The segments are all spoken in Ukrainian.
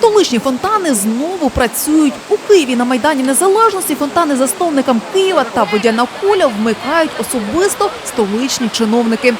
Столичні фонтани знову працюють у Києві на майдані Незалежності. Фонтани засновникам Києва та водяна куля вмикають особисто столичні чиновники.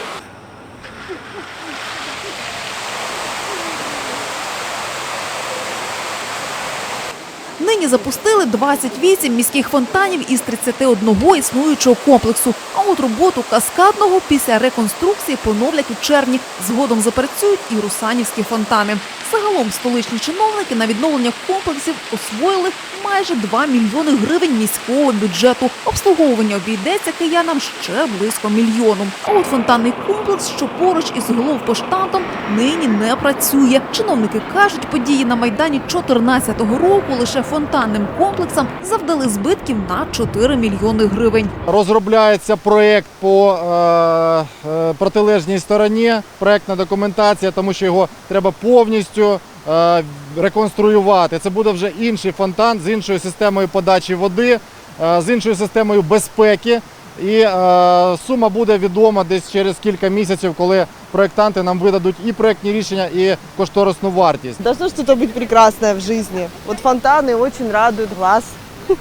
Нині запустили 28 міських фонтанів із 31 існуючого комплексу. А от роботу каскадного після реконструкції поновлять у червні. Згодом запрацюють і русанівські фонтани. Загалом столичні чиновники на відновлення комплексів освоїли майже 2 мільйони гривень міського бюджету. Обслуговування обійдеться киянам ще близько мільйону. А от фонтанний комплекс, що поруч із головпоштамтом, нині не працює. Чиновники кажуть, події на майдані 2014 року лише фонтанним комплексам завдали збитків на 4 мільйони гривень. Розробляється проєкт по е, е, протилежній стороні, проєктна документація, тому що його треба повністю е, реконструювати. Це буде вже інший фонтан з іншою системою подачі води, е, з іншою системою безпеки. І е, сума буде відома десь через кілька місяців, коли проєктанти нам видадуть і проєктні рішення, і кошторисну вартість. Должно что-то быть прекрасное в жизни. Вот фонтаны очень радуют глаз.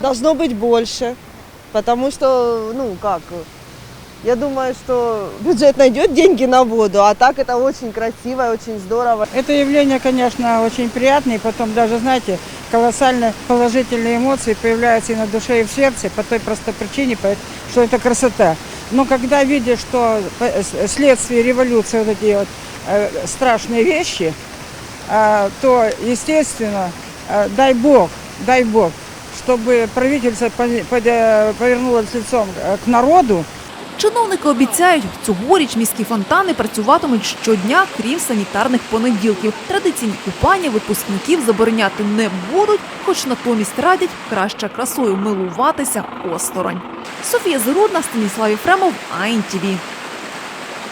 Должно быть больше, потому что, ну как, я думаю, что бюджет найдет деньги на воду, а так это очень красиво и очень здорово. Это явление, конечно, очень приятное, и потом даже, знаете, колоссально положительные эмоции появляются и на душе, и в сердце по той простой причине, что это красота. Но когда видишь, что э, следствие революции вот эти вот э, страшные вещи, а, то, естественно, э, дай Бог, дай Бог, чтобы правительство повернулось лицом к народу, Чиновники обіцяють, цьогоріч міські фонтани працюватимуть щодня, крім санітарних понеділків. Традиційні купання випускників забороняти не будуть, хоч натомість радять краще красою милуватися осторонь. Софія Зарудна, Станіслав Єфремов, АІНТІВІ.